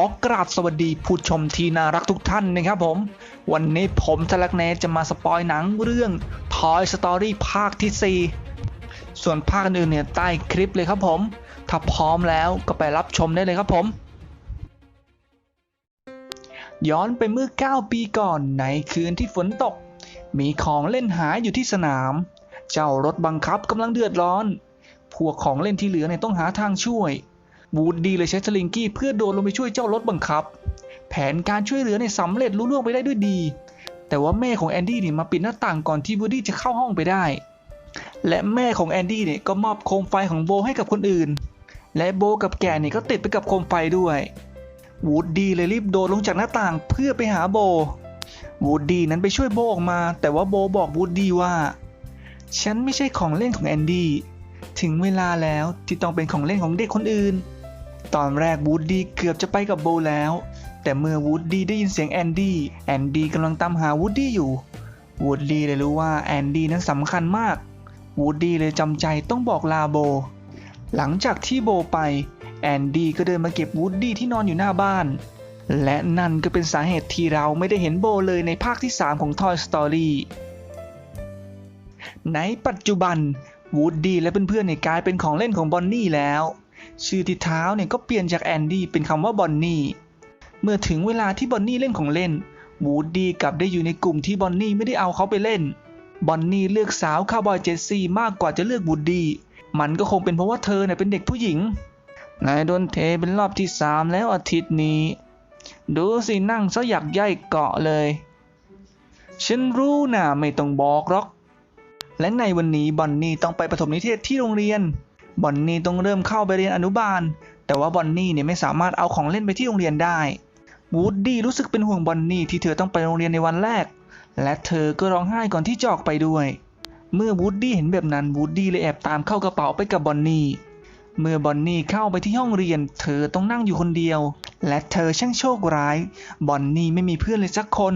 อกราบสวัสดีผู้ชมที่น่ารักทุกท่านนะครับผม วันนี้ผมทลักแนจะมาสปอยหนังเรื่อง Toy Story ภาคที่ 4 ส่วนภาคอื่นเนี่ยใต้คลิปเลยครับผม ถ้าพร้อมแล้วก็ไปรับชมได้เลยครับผม ย้อนไปเมื่อ 9 ปีก่อนในคืนที่ฝนตก มีของเล่นหายอยู่ที่สนาม เจ้ารถบังคับกำลังเดือดร้อน พวกของเล่นที่เหลือเนี่ยต้องหาทางช่วย วูดดี้เลยใช้สลิงกี้เพื่อโดดลงไปช่วยเจ้ารถบังคับ แผนการช่วยเหลือเนี่ยสำเร็จลุล่วงไปได้ด้วยดี แต่ว่าแม่ของแอนดี้เนี่ยมาปิดหน้าต่างก่อนที่วูดดี้จะเข้าห้องไปได้ และแม่ของแอนดี้เนี่ยก็มอบโคมไฟของโบให้กับคนอื่น และโบกับแกเนี่ยก็ติดไปกับโคมไฟด้วยวูดดี้เลยรีบโดดลงจากหน้าต่างเพื่อไปหาโบวูดดี้นั้นไปช่วยโบออกมา แต่ว่าโบบอกวูดดี้ว่า ฉันไม่ใช่ของเล่นของแอนดี้ ถึงเวลาแล้วที่ต้องเป็นของเล่นของเด็กคนอื่น ตอนแรกวูดดี้เกือบจะไปกับโบแล้ว แต่เมื่อวูดดี้ได้ยินเสียงแอนดี้แอนดี้กำลังตามหาวูดดี้อยู่วูดดี้เลยรู้ว่าแอนดี้นั้นสำคัญมากวูดดี้เลยจำใจต้องบอกลาโบ หลังจากที่โบไปแอนดี้ก็เดินมาเก็บวูดดี้ที่นอนอยู่หน้าบ้าน และนั่นก็เป็นสาเหตุที่เราไม่ได้เห็นโบเลยในภาคที่ 3 ของ Toy Story ในปัจจุบันวูดดี้และเพื่อนๆเนี่ยกลายเป็นของเล่นของบอนนี่แล้ว ชื่อที่เท้าเนี่ยก็เปลี่ยนจากแอนดี้เป็นคำว่าบอนนี่ เมื่อถึงเวลาที่บอนนี่เล่นของเล่น วูดดี้กลับได้อยู่ในกลุ่มที่บอนนี่ไม่ได้เอาเขาไปเล่น บอนนี่เลือกสาวคาวบอยเจสซี่มากกว่าจะเลือกวูดดี้ มันก็คงเป็นเพราะว่าเธอเนี่ยเป็นเด็กผู้หญิง นายโดนเทเป็นรอบที่สามแล้วอาทิตย์นี้ ดูสินั่งซะอยากย่ายเกาะเลย ฉันรู้นะไม่ต้องบอกหรอก และในวันนี้บอนนี่ต้องไปประถมนิเทศที่โรงเรียน บอนนี่ต้องเริ่มเข้าไปเรียนอนุบาล แต่ว่าบอนนี่เนี่ยไม่สามารถเอาของเล่นไปที่โรงเรียนได้วูดดี้รู้สึกเป็นห่วงบอนนี่ที่เธอต้องไปโรงเรียนในวันแรก และเธอก็ร้องไห้ก่อนที่จะออกไปด้วย เมื่อวูดดี้เห็นแบบนั้นวูดดี้เลยแอบตามเข้ากระเป๋าไปกับบอนนี่เมื่อบอนนี่เข้าไปที่ห้องเรียน เธอต้องนั่งอยู่คนเดียว และเธอช่างโชคร้าย บอนนี่ไม่มีเพื่อนเลยสักคน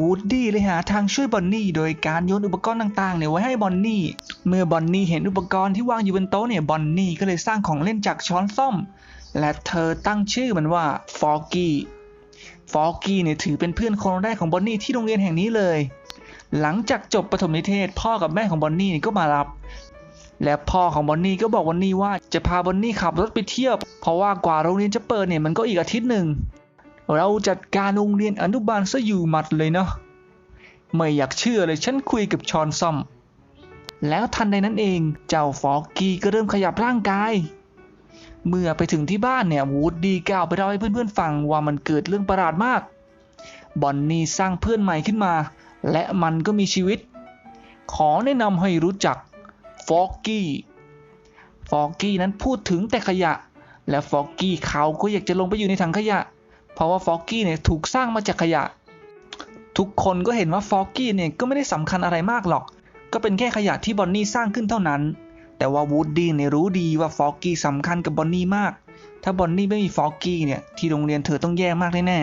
วูดดี้เลยหาทางช่วยบอนนี่โดยการโยนอุปกรณ์ต่างๆเนี่ยไว้ให้บอนนี่ เมื่อบอนนี่เห็นอุปกรณ์ที่วางอยู่บนโต๊ะเนี่ยบอนนี่ก็เลยสร้างของเล่นจากช้อนส้อม และเธอตั้งชื่อมันว่าฟอกกี้ฟอกกี้เนี่ยถือเป็นเพื่อนคนแรกของบอนนี่ที่โรงเรียนแห่งนี้เลย หลังจากจบประถมนิเทศพ่อกับแม่ของบอนนี่ก็มารับ และพ่อของบอนนี่ก็บอกบอนนี่ว่าจะพาบอนนี่ขับรถไปเที่ยว เพราะว่ากว่าโรงเรียนจะเปิดเนี่ยมันก็อีกอาทิตย์หนึ่ง เราจัดการโรงเรียนอนุบาลซะอยู่หมัดเลยเนาะไม่อยากเชื่อเลยฉันคุยกับชอนซอม แล้วทันใดนั้นเองเจ้าฟอกกี้ก็เริ่มขยับร่างกาย เมื่อไปถึงที่บ้านเนี่ยวูดดี้กล่าวไปเล่าให้เพื่อนๆฟังว่ามันเกิดเรื่องประหลาดมาก บอนนี่สร้างเพื่อนใหม่ขึ้นมา และมันก็มีชีวิต ขอแนะนำให้รู้จักฟอกกี้ฟอกกี้นั้นพูดถึงแต่ขยะ และฟอกกี้เขาก็อยากจะลงไปอยู่ในถังขยะ เพราะว่าฟอกกี้เนี่ยถูกสร้างมาจากขยะ ทุกคนก็เห็นว่าฟอกกี้เนี่ยก็ไม่ได้สำคัญอะไรมากหรอก ก็เป็นแค่ขยะที่บอนนี่สร้างขึ้นเท่านั้น แต่ว่าวูดดี้เนี่ยรู้ดีว่าฟอกกี้สำคัญกับบอนนี่มาก ถ้าบอนนี่ไม่มีฟอกกี้เนี่ยที่โรงเรียนเธอต้องแย่มากแน่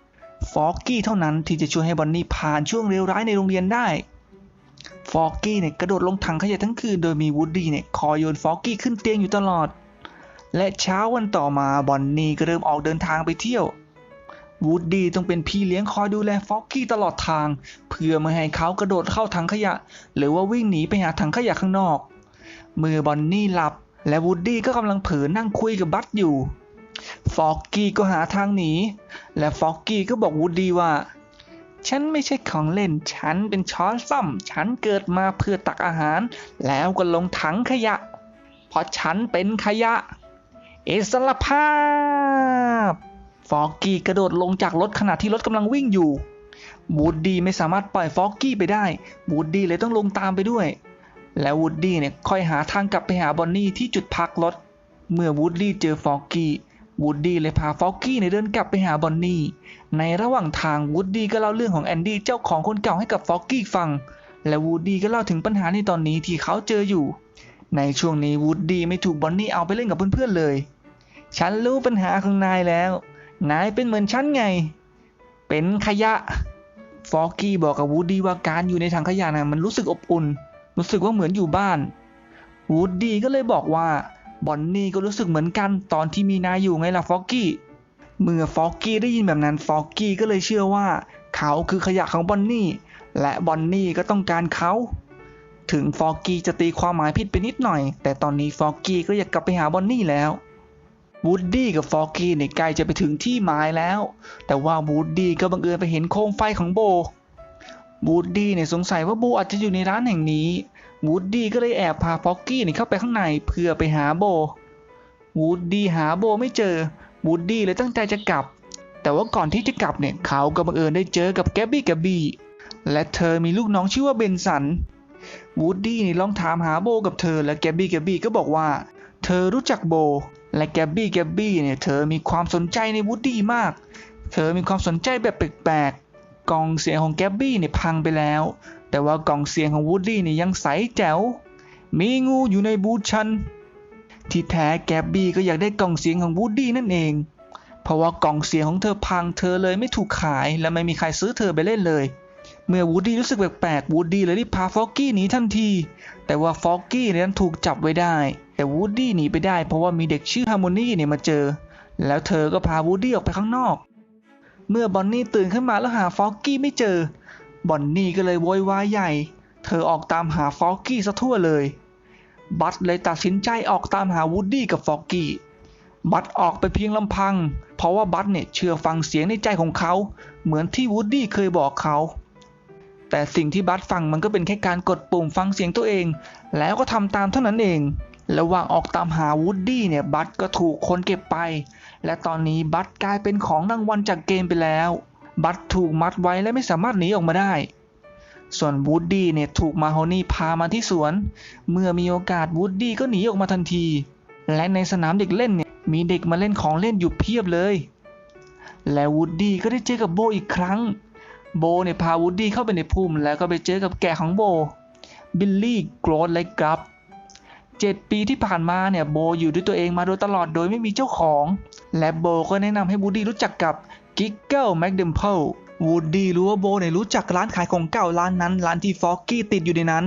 ๆฟอกกี้เท่านั้นที่จะช่วยให้บอนนี่ผ่านช่วงเลวร้ายในโรงเรียนได้ฟอกกี้เนี่ยกระโดดลงถังขยะทั้งคืนโดยมีวูดดี้เนี่ยคอยโยนฟอกกี้ขึ้นเตียงอยู่ตลอด และเช้าวันต่อมาบอนนี่ก็เริ่มออกเดินทางไปเที่ยว วูดดี้ต้องเป็นพี่เลี้ยงคอยดูแลฟอกกี้ตลอดทาง เพื่อไม่ให้เขากระโดดเข้าถังขยะ หรือว่าวิ่งหนีไปหาถังขยะข้างนอก เมื่อบอนนี่หลับ และวูดดี้ก็กำลังเผลอนั่งคุยกับบัตอยู่ฟอกกี้ก็หาทางหนี และฟอกกี้ก็บอกวูดดี้ว่า ฉันไม่ใช่ของเล่น ฉันเป็นช้อนซ่อม ฉันเกิดมาเพื่อตักอาหาร แล้วก็ลงถังขยะ เพราะฉันเป็นขยะ เอสรภาพ ฟอกกี้กระโดดลงจากรถขณะที่รถกำลังวิ่งอยู่ วูดดี้ไม่สามารถปล่อยฟอกกี้ไปได้ วูดดี้เลยต้องลงตามไปด้วย และวูดดี้เนี่ยค่อยหาทางกลับไปหาบอนนี่ที่จุดพักรถ เมื่อวูดดี้เจอฟอกกี้ วูดดี้เลยพาฟอกกี้ในเดินกลับไปหาบอนนี่ ในระหว่างทางวูดดี้ก็เล่าเรื่องของแอนดี้เจ้าของคนเก่าให้กับฟอกกี้ฟัง และวูดดี้ก็เล่าถึงปัญหาในตอนนี้ที่เขาเจออยู่ ในช่วงนี้วูดดี้ไม่ถูกบอนนี่เอาไปเล่นกับเพื่อนๆเลย ฉันรู้ปัญหาของนายแล้ว นายเป็นเหมือนฉันไง เป็นขยะ ฟอกกี้บอกกับวูดดี้ว่าการอยู่ในถังขยะนะมันรู้สึกอบอุ่น รู้สึกว่าเหมือนอยู่บ้าน วูดดี้ก็เลยบอกว่าบอนนี่ก็รู้สึกเหมือนกันตอนที่มีนายอยู่ไงล่ะฟอกกี้ เมื่อฟอกกี้ได้ยินแบบนั้นฟอกกี้ก็เลยเชื่อว่า เขาคือขยะของบอนนี่ และบอนนี่ก็ต้องการเขา ถึงฟอกกี้จะตีความหมายผิดไปนิดหน่อย แต่ตอนนี้ฟอกกี้ก็อยากกลับไปหาบอนนี่แล้ว วูดดี้กับฟอกกี้เนี่ยใกล้จะไปถึงที่หมายแล้ว แต่ว่าวูดดี้ก็บังเอิญไปเห็นโคมไฟของโบวูดดี้เนี่ยสงสัยว่าโบอาจจะอยู่ในร้านแห่งนี้วูดดี้ก็เลยแอบพาฟอกกี้เนี่ยเข้าไปข้างในเพื่อไปหาโบวูดดี้หาโบไม่เจอวูดดี้เลยตั้งใจจะกลับ แต่ว่าก่อนที่จะกลับเนี่ยเขาก็บังเอิญได้เจอกับแกบบี้แกบบี้และเธอมีลูกน้องชื่อว่าเบนสันวูดดี้นี่ลองถามหาโบกับเธอและแกบบี้แกบบี้ก็บอกว่า เธอรู้จักโบ และแกบบี้แกบบี้เนี่ยเธอมีความสนใจในวูดดี้มาก เธอมีความสนใจแบบแปลกๆกล่องเสียงของแกบบี้เนี่ยพังไปแล้ว แต่ว่ากล่องเสียงของวูดดี้เนี่ยยังใสแจ๋ว มีงูอยู่ในบูธฉัน ที่แท้แกบบี้ก็อยากได้กล่องเสียงของวูดดี้นั่นเอง เพราะว่ากล่องเสียงของเธอพังเธอเลยไม่ถูกขายและไม่มีใครซื้อเธอไปเล่นเลยเมื่อวูดดี้รู้สึกแปลกๆวูดดี้เลยรีบพาฟอกกี้หนีทันที แต่ว่าฟอกกี้นั้นถูกจับไว้ได้ แต่วูดดี้หนีไปได้เพราะว่ามีเด็กชื่อฮาร์โมนีเนี่ยมาเจอ แล้วเธอก็พาวูดดี้ออกไปข้างนอก เมื่อบอนนี่ตื่นขึ้นมาแล้วหาฟอกกี้ไม่เจอบอนนี่ก็เลยโวยวายใหญ่ เธอออกตามหาฟอกกี้ซะทั่วเลย บัตเลยตัดสินใจออกตามหาวูดดี้กับฟอกกี้ บัตออกไปเพียงลำพัง เพราะว่าบัตเนี่ยเชื่อฟังเสียงในใจของเขา เหมือนที่วูดดี้เคยบอกเขาแต่สิ่งที่บัตฟังมันก็เป็นแค่การกดปุ่มฟังเสียงตัวเอง แล้วก็ทำตามเท่านั้นเอง ระหว่างออกตามหาวูดดี้เนี่ยบัตก็ถูกคนเก็บไป และตอนนี้บัตกลายเป็นของรางวัลจากเกมไปแล้ว บัตถูกมัดไว้และไม่สามารถหนีออกมาได้ ส่วนวูดดี้เนี่ยถูกมาโฮนี่พามาที่สวน เมื่อมีโอกาสวูดดี้ก็หนีออกมาทันที และในสนามเด็กเล่นเนี่ยมีเด็กมาเล่นของเล่นอยู่เพียบเลย และวูดดี้ก็ได้เจอกับโบอีกครั้ง โบเนี่ยพาวูดดี้เข้าไปในพุ่มแล้วก็ไปเจอกับแกะของโบ บิลลี่ โกรธและกรับ เจ็ดปีที่ผ่านมาเนี่ยโบอยู่ด้วยตัวเองมาโดยตลอดโดยไม่มีเจ้าของ และโบก็แนะนำให้วูดี้รู้จักกับกิกเกิลแมคเดมเพลวูดดี้รู้ว่าโบเนี่ยรู้จักร้านขายของเก่าร้านนั้น ร้านที่ฟอกกี้ติดอยู่ในนั้น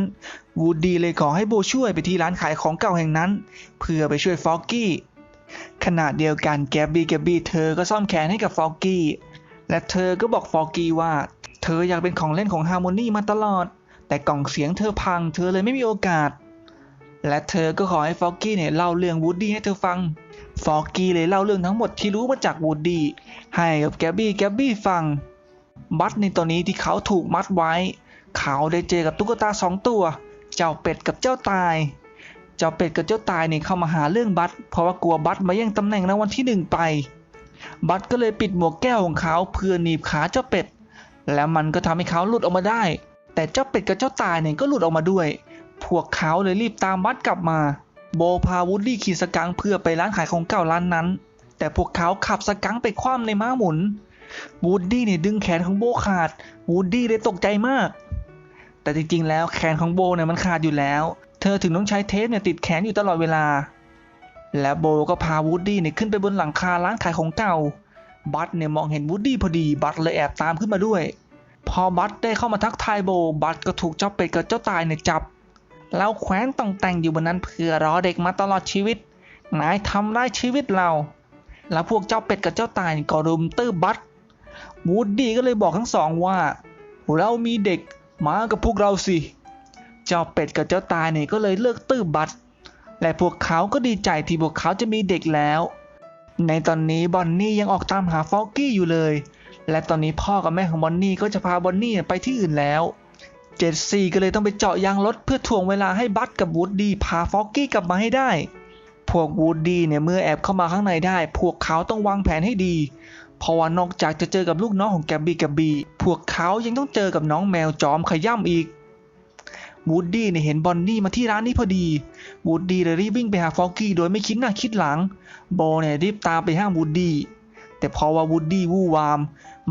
วูดดี้เลยขอให้โบช่วยไปที่ร้านขายของเก่าแห่งนั้น เพื่อไปช่วยฟอกกี้ขณะเดียวกันแกบบี้แกบบี้เธอก็ซ่อมแขนให้กับฟอกกี้และเธอก็บอกฟอกกี้ว่า เธออยากเป็นของเล่นของฮาร์โมนีมาตลอด แต่กล่องเสียงเธอพัง เธอเลยไม่มีโอกาส และเธอก็ขอให้ฟอกกี้เนี่ยเล่าเรื่องวูดดี้ให้เธอฟัง ฟอกกี้เลยเล่าเรื่องทั้งหมดที่รู้มาจากวูดดี้ให้กับแกบบี้แกบบี้ฟัง บัตในตอนนี้ที่เขาถูกมัดไว้ เขาได้เจอกับตุ๊กตาสองตัว เจ้าเป็ดกับเจ้าตาย เจ้าเป็ดกับเจ้าตายเนี่ยเข้ามาหาเรื่องบัตเพราะว่ากลัวบัตมาแย่งตำแหน่งรางวัลที่หนึ่งไป บัตก็เลยปิดหมวกแก้วของเขาเพื่อหนีบขาเจ้าเป็ด แล้วมันก็ทำให้เขาหลุดออกมาได้ แต่เจ้าเป็ดกับเจ้าตายเนี่ยก็หลุดออกมาด้วย พวกเขาเลยรีบตามบัตกลับมา โบพาวูดดี้ขี่สกังเพื่อไปร้านขายของเก่าร้านนั้น แต่พวกเขาขับสกังไปคว่ำในม้าหมุน วูดดี้เนี่ยดึงแขนของโบขาด วูดดี้เลยตกใจมาก แต่จริงๆ แล้วแขนของโบเนี่ยมันขาดอยู่แล้ว เธอถึงต้องใช้เทปเนี่ยติดแขนอยู่ตลอดเวลา และโบก็พาวูดดี้เนี่ยขึ้นไปบนหลังคาร้านขายของเก่า บัตเนี่ยมองเห็นวูดดี้พอดี บัตเลยแอบตามขึ้นมาด้วย พอบัตได้เข้ามาทักทายโบ บัตก็ถูกเจ้าเป็ดกับเจ้าตายเนี่ยจับ แล้วแขวนต้องแต่งอยู่บนนั้นเพื่อรอเด็กมาตลอดชีวิต นายทำร้ายชีวิตเรา แล้วพวกเจ้าเป็ดกับเจ้าตายก็รุมตื้อบัตวูดดี้ก็เลยบอกทั้งสองว่า เรามีเด็กมากับพวกเราสิ เจ้าเป็ดกับเจ้าตายเนี่ยก็เลยเลิกตื้อบัตและพวกเขาก็ดีใจที่พวกเขาจะมีเด็กแล้ว ในตอนนี้บอนนี่ยังออกตามหาฟอกกี้อยู่เลย และตอนนี้พ่อกับแม่ของบอนนี่ก็จะพาบอนนี่ไปที่อื่นแล้ว เจดซี่ก็เลยต้องไปเจาะยางรถเพื่อถ่วงเวลาให้บัตกับวูดดี้พาฟอกกี้กลับมาให้ได้ พวกวูดดี้เนี่ยเมื่อแอบเข้ามาข้างในได้ พวกเขาต้องวางแผนให้ดี เพราะว่านอกจากจะเจอกับลูกน้องของแกบบี้แกบบี้พวกเขายังต้องเจอกับน้องแมวจอมขย่ำอีกวูดดี้เนี่ยเห็นบอนนี่มาที่ร้านนี้พอดี วูดดี้เลยรีบวิ่งไปหาฟอกกี้โดยไม่คิดหน้าคิดหลัง โบเนี่ยรีบตามไปห้ามวูดดี้ แต่พอว่าวูดดี้วู่วาม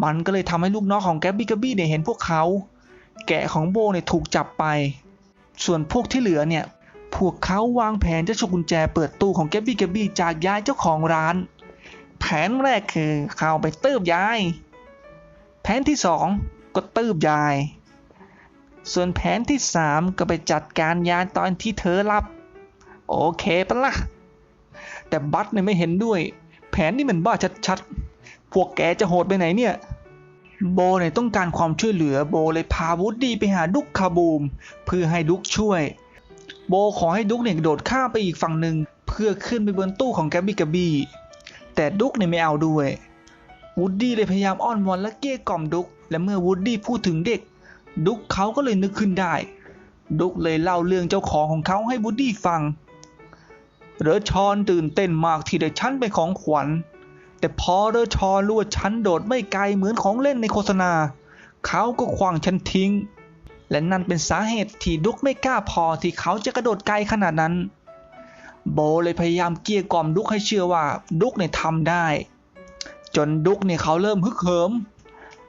มันก็เลยทำให้ลูกน้องของแกบบี้แกบบี้เนี่ยเห็นพวกเขา แกะของโบเนี่ยถูกจับไป ส่วนพวกที่เหลือเนี่ย พวกเขาวางแผนจะฉกกุญแจเปิดตู้ของแกบบี้แกบบี้จากยายเจ้าของร้าน แผนแรกคือเข้าไปตืบยาย แผนที่สองก็ตืบยาย ส่วนแผนที่สามก็ไปจัดการยายตอนที่เธอหลับ โอเคปะละ่ะ แต่บัตเนี่ยไม่เห็นด้วย แผนนี่มันบ้าชัดๆ พวกแกจะโหดไปไหนเนี่ย โบเนี่ยต้องการความช่วยเหลือโบเลยพาวูดดี้ไปหาดุกคาบูม เพื่อให้ดุกช่วย โบขอให้ดุกเนี่ยโดดข้ามไปอีกฝั่งหนึ่งเพื่อขึ้นไปบนตู้ของแกบบี้กบบี้แต่ดุกเนี่ยไม่เอาด้วยวูดดี้เลยพยายามอ้อนวอนและเกลี้ยกล่อมดุก และเมื่อวูดดี้พูดถึงเด็ก ดุกเขาก็เลยนึกขึ้นได้ ดุกเลยเล่าเรื่องเจ้าของของเขาให้วูดดี้ฟังเรอชอนตื่นเต้นมากที่ได้ฉันเป็นของขวัญ แต่พอเรอชอนรู้ว่าฉันโดดไม่ไกลเหมือนของเล่นในโฆษณา เขาก็ขวางฉันทิ้ง และนั่นเป็นสาเหตุที่ดุกไม่กล้าพอที่เขาจะกระโดดไกลขนาดนั้น โบเลยพยายามเกลี้ยกล่อมดุกให้เชื่อว่าดุกเนี่ยทำได้ จนดุกเนี่ยเขาเริ่มฮึกเหิม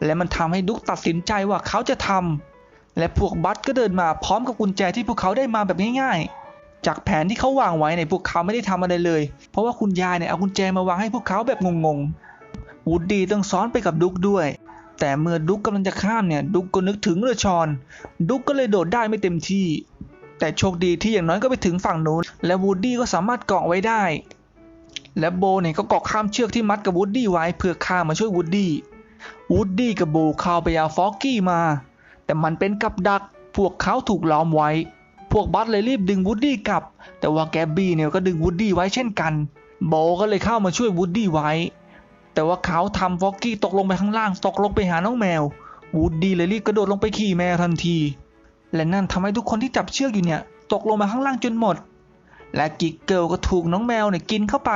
และมันทำให้ดุกตัดสินใจว่าเขาจะทำและพวกบัตก็เดินมาพร้อมกับกุญแจที่พวกเขาได้มาแบบง่ายๆ จากแผนที่เขาวางไว้ในพวกเขาไม่ได้ทำอะไรเลย เพราะว่าคุณยายเนี่ยเอากุญแจมาวางให้พวกเขาแบบงงๆวูดดี้ต้องซ้อนไปกับดุกด้วย แต่เมื่อดุกกำลังจะข้ามเนี่ยดุกก็นึกถึงเรือชอน ดุกก็เลยโดดได้ไม่เต็มที่ แต่โชคดีที่อย่างน้อยก็ไปถึงฝั่งนู้นและวูดดี้ก็สามารถเกาะไว้ได้ และโบเนี่ยก็เกาะข้ามเชือกที่มัดกับวูดดี้ไว้เพื่อข้ามมาช่วยวูดดี้วูดดี้กับโบเข้าไปเอาฟอกกี้มา แต่มันเป็นกับดักพวกเขาถูกล้อมไว้ พวกบัสเลยรีบดึงวูดดี้กลับ แต่ว่าแกบบี้เนี่ยก็ดึงวูดดี้ไว้เช่นกัน โบก็เลยเข้ามาช่วยวูดดี้ไว้ แต่ว่าเขาทำฟอกกี้ตกลงไปข้างล่าง ตกลงไปหาน้องแมว วูดดี้เลยรีบกระโดดลงไปขี่แมวทันที และนั่นทำให้ทุกคนที่จับเชือกอยู่เนี่ย ตกลงมาข้างล่างจนหมด และกิกเกิลก็ถูกน้องแมวเนี่ยกินเข้าไป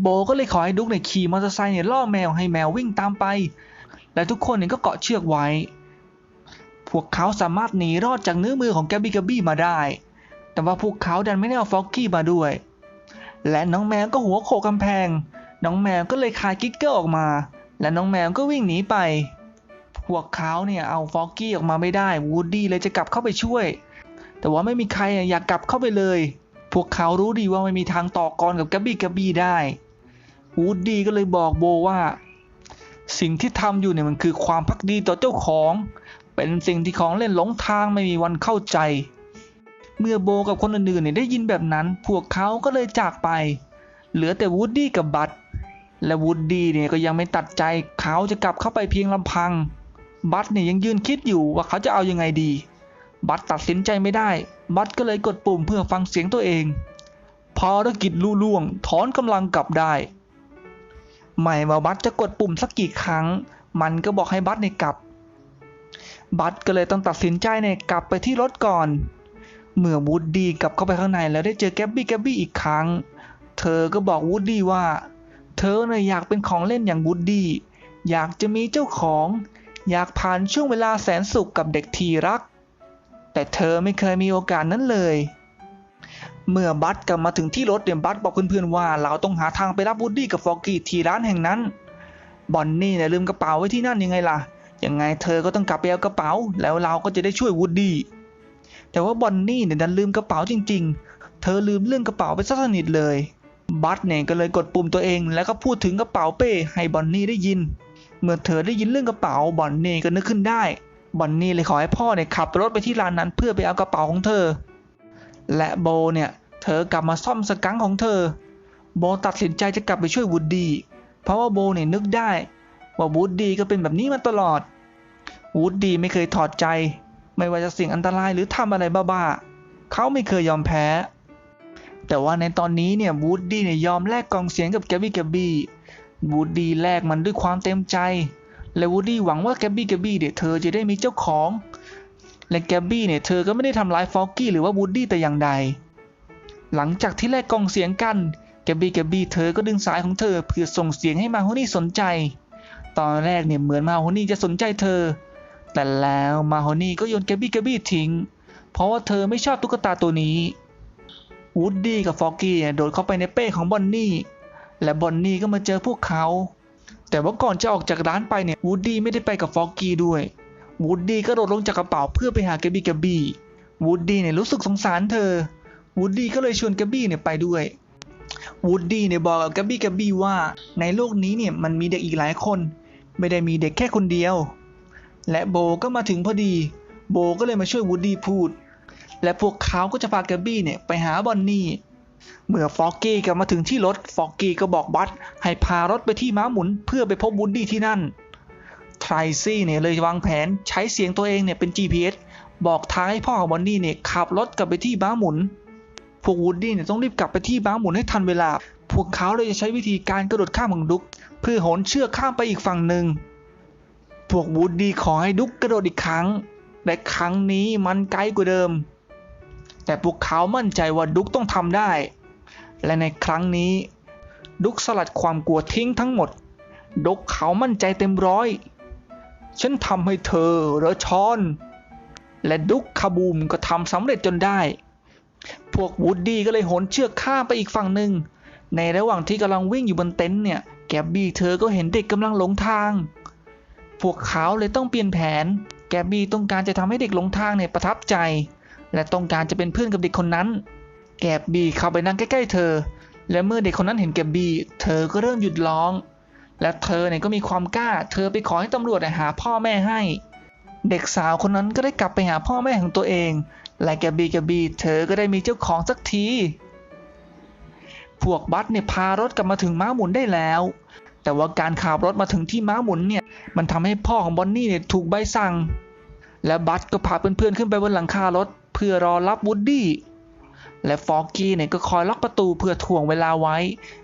โบก็เลยขอให้ดุ๊กเนี่ยขี่มอเตอร์ไซค์เนี่ยล่อแมวให้แมววิ่งตามไป และทุกคนเนี่ยก็เกาะเชือกไว้ พวกเขาสามารถหนีรอดจากเนื้อมือของแกบบี้กบบี้มาได้ แต่ว่าพวกเขาดันไม่ได้เอาฟอกกี้มาด้วย และน้องแมวก็หัวโขกกำแพง น้องแมวก็เลยคายกิ๊กเกอร์ออกมา และน้องแมวก็วิ่งหนีไป พวกเขาเนี่ยเอาฟอกกี้ออกมาไม่ได้ วูดดี้เลยจะกลับเข้าไปช่วย แต่ว่าไม่มีใครอยากกลับเข้าไปเลย พวกเขารู้ดีว่าไม่มีทางต่อกรกับแกบบี้กบบี้ได้ วูดดี้ก็เลยบอกโบว่า สิ่งที่ทำอยู่เนี่ยมันคือความพักดีต่อเจ้าของ เป็นสิ่งที่ของเล่นหลงทางไม่มีวันเข้าใจ เมื่อโบกับคนอื่นๆเนี่ยได้ยินแบบนั้น พวกเขาก็เลยจากไป เหลือแต่วูดดี้กับบัตและวูดดี้เนี่ยก็ยังไม่ตัดใจเขาจะกลับเข้าไปเพียงลำพัง บัตเนี่ยยังยืนคิดอยู่ว่าเขาจะเอายังไงดี บัตตัดสินใจไม่ได้ บัตก็เลยกดปุ่มเพื่อฟังเสียงตัวเองภารกิจลุล่วงถอนกำลังกลับได้ไม่ว่าบัตจะกดปุ่มสักกี่ครั้ง มันก็บอกให้บัตเนี่ยกลับ บัตก็เลยต้องตัดสินใจเนี่ยกลับไปที่รถก่อน เมื่อวูดดี้กลับเข้าไปข้างในแล้วได้เจอแกบบี้แกบบี้อีกครั้ง เธอก็บอกวูดดี้ว่า เธอเนี่ยอยากเป็นของเล่นอย่างวูดดี้อยากจะมีเจ้าของ อยากผ่านช่วงเวลาแสนสุขกับเด็กที่รัก แต่เธอไม่เคยมีโอกาสนั้นเลย เมื่อบัตกลับมาถึงที่รถเนี่ยบัตบอกเพื่อนๆว่า เราต้องหาทางไปรับวูดดี้กับฟอกกี้ที่ร้านแห่งนั้น บอนนี่เนี่ยลืมกระเป๋าไว้ที่นั่นยังไงล่ะ ยังไงเธอก็ต้องกลับไปเอากระเป๋า แล้วเราก็จะได้ช่วยวูดดี้แต่ว่าบอนนี่เนี่ยดันลืมกระเป๋าจริง ๆ เธอลืมเรื่องกระเป๋าไปซะสนิทเลยบัตเนี่ยก็เลยกดปุ่มตัวเองแล้วก็พูดถึงกระเป๋าเป้ให้บอนนี่ได้ยิน เมื่อเธอได้ยินเรื่องกระเป๋าบอนนี่ก็นึกขึ้นได้บอนนี่เลยขอให้พ่อเนี่ยขับรถไปที่ร้านนั้นเพื่อไปเอากระเป๋าของเธอ และโบเนี่ยเธอกลับมาซ่อมสกังของเธอ โบตัดสินใจจะกลับไปช่วยวูดดี้เพราะว่าโบเนี่ยนึกได้ ว่าวูดดี้ก็เป็นแบบนี้มาตลอดวูดดี้ไม่เคยถอดใจ ไม่ว่าจะสี่งอันตรายหรือทำอะไรบ้าๆเขาไม่เคยยอมแพ้ แต่ว่าในตอนนี้เนี่ยวูดดี้เนี่ยยอมแลกกล่องเสียงกับแกบบี้แกบบี้วูดดี้แลกมันด้วยความเต็มใจ และวูดดี้หวังว่าแกบบี้แกบบี้เนี่ยเธอจะได้มีเจ้าของ และแกบบี้เนี่ยเธอก็ไม่ได้ทำร้ายฟอกกี้หรือว่าวูดดี้แต่อย่างใด หลังจากที่แลกกล่องเสียงกันแกบบี้แกบบี้เธอก็ดึงสายของเธอเพื่อส่งเสียงให้มาโฮนี่สนใจ ตอนแรกเนี่ยเหมือนมาโฮนี่จะสนใจเธอ แต่แล้วมาโฮนี่ก็โยนแกบี้แกบี้ทิ้ง เพราะว่าเธอไม่ชอบตุ๊กตาตัวนี้วูดดี้กับฟอกกี้เนี่ยโดดเข้าไปในเป้ของบอนนี่และบอนนี่ก็มาเจอพวกเขา แต่ว่าก่อนจะออกจากร้านไปเนี่ยวูดดี้ไม่ได้ไปกับฟอกกี้ด้วยวูดดี้ก็โดดลงจากกระเป๋าเพื่อไปหาแกบี้แกบี้วูดดี้เนี่ยรู้สึกสงสารเธอวูดดี้ก็เลยชวนแกบี้เนี่ยไปด้วยวูดดี้เนี่ยบอกกับแกบี้แกบี้ว่าในโลกนี้เนี่ยมันมีเด็กอีกหลายคน ไม่ได้มีเด็กแค่คนเดียว และโบก็มาถึงพอดี โบก็เลยมาช่วยวูดดี้พูด และพวกเขาก็จะพาแกบบี้เนี่ยไปหาบอนนี่ เมื่อฟอกกี้กลับมาถึงที่รถ ฟอกกี้ก็บอกบัตให้พารถไปที่ม้าหมุนเพื่อไปพบวูดดี้ที่นั่น ไทรซี่เนี่ยเลยวางแผนใช้เสียงตัวเองเนี่ยเป็น GPS บอกทางให้พ่อของบอนนี่เนี่ยขับรถกลับไปที่ม้าหมุน วกวูดดี้เนี่ยต้องรีบกลับไปที่ม้าหมุนให้ทันเวลา พวกเขาเลยจะใช้วิธีการกระโดดข้ามของดุ๊กเพื่อโหนเชือกข้ามไปอีกฝั่งหนึ่ง พวกวูดดี้ขอให้ดุ๊กกระโดดอีกครั้งและครั้งนี้มันไกลกว่าเดิม แต่พวกเขามั่นใจว่าดุ๊กต้องทำได้ และในครั้งนี้ ดุ๊กสลัดความกลัวทิ้งทั้งหมด ดุ๊กเขามั่นใจเต็มร้อย ฉันทำให้เธอเหรอชอน และดุ๊กคาบูมก็ทำสำเร็จจนได้ พวกวูดดี้ก็เลยโหนเชือกข้ามไปอีกฝั่งหนึ่ง ในระหว่างที่กำลังวิ่งอยู่บนเต็นท์เนี่ย แกบบี้เธอก็เห็นเด็กกำลังหลงทาง พวกเขาเลยต้องเปลี่ยนแผน แกบบี้ต้องการจะทำให้เด็กหลงทางเนี่ยประทับใจ และต้องการจะเป็นเพื่อนกับเด็กคนนั้น แกบบี้เข้าไปนั่งใกล้ๆเธอ และเมื่อเด็กคนนั้นเห็นแกบบี้ เธอก็เริ่มหยุดร้อง และเธอเนี่ยก็มีความกล้า เธอไปขอให้ตำรวจหาพ่อแม่ให้เด็กสาวคนนั้นก็ได้กลับไปหาพ่อแม่ของตัวเอง และแกบีแกบีเธอก็ได้มีเจ้าของสักที พวกบัสเนี่ยพารถกลับมาถึงม้าหมุนได้แล้ว แต่ว่าการขับรถมาถึงที่ม้าหมุนเนี่ย มันทำให้พ่อของบอนนี่เนี่ยถูกใบสั่ง และบัสก็พาเพื่อนๆขึ้นไปบนหลังคารถ เพื่อรอรับวูดดี้ และฟอกกี้เนี่ยก็คอยล็อกประตูเพื่อถ่วงเวลาไว้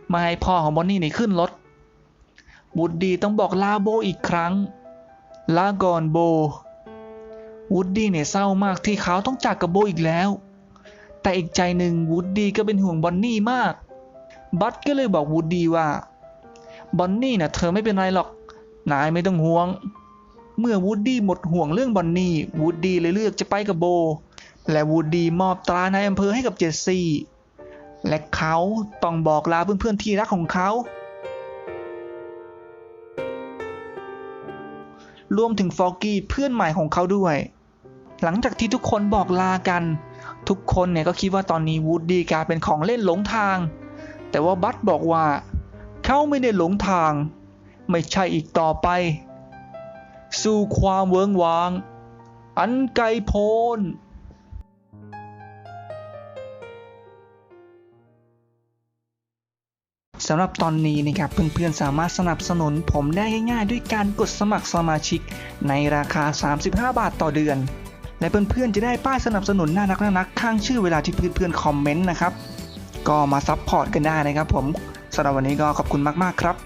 ไมาให้พ่อของบอนนี่เนี่ยขึ้นรถวูดดี้ต้องบอกลาโบอีกครั้งลาก่อนโบ วูดดี้เนี่ยเศร้ามากที่เขาต้องจากกับโบอีกแล้ว แต่อีกใจหนึ่งวูดดี้ก็เป็นห่วงบอนนี่มาก บัตก็เลยบอกวูดดี้ว่า บอนนี่น่ะเธอไม่เป็นไรหรอก นายไม่ต้องห่วง เมื่อวูดดี้หมดห่วงเรื่องบอนนี่ วูดดี้เลยเลือกจะไปกับโบ และวูดดี้มอบตรานายอำเภอให้กับเจสซี่ และเขาต้องบอกลาเพื่อนๆที่รักของเขารวมถึงฟอกกี้เพื่อนใหม่ของเขาด้วย หลังจากที่ทุกคนบอกลากัน ทุกคนเนี่ยก็คิดว่าตอนนี้วูดดี้กลายเป็นของเล่นหลงทาง แต่ว่าบัตบอกว่าเขาไม่ได้หลงทาง ไม่ใช่อีกต่อไป สู่ความเวิงวาง อันไกลโพ้นสำหรับตอนนี้นะครับเพื่อนๆสามารถสนับสนุนผมได้ง่ายๆ ด้วยการกดสมัครสมาชิกในราคา 35 บาทต่อเดือน และเพื่อนๆจะได้ป้ายสนับสนุนน่ารักน่ารักข้างชื่อเวลาที่เพื่อนๆคอมเมนต์นะครับ ก็มาซับพอร์ตกันได้นะครับผมสำหรับวันนี้ก็ขอบคุณมากๆครับ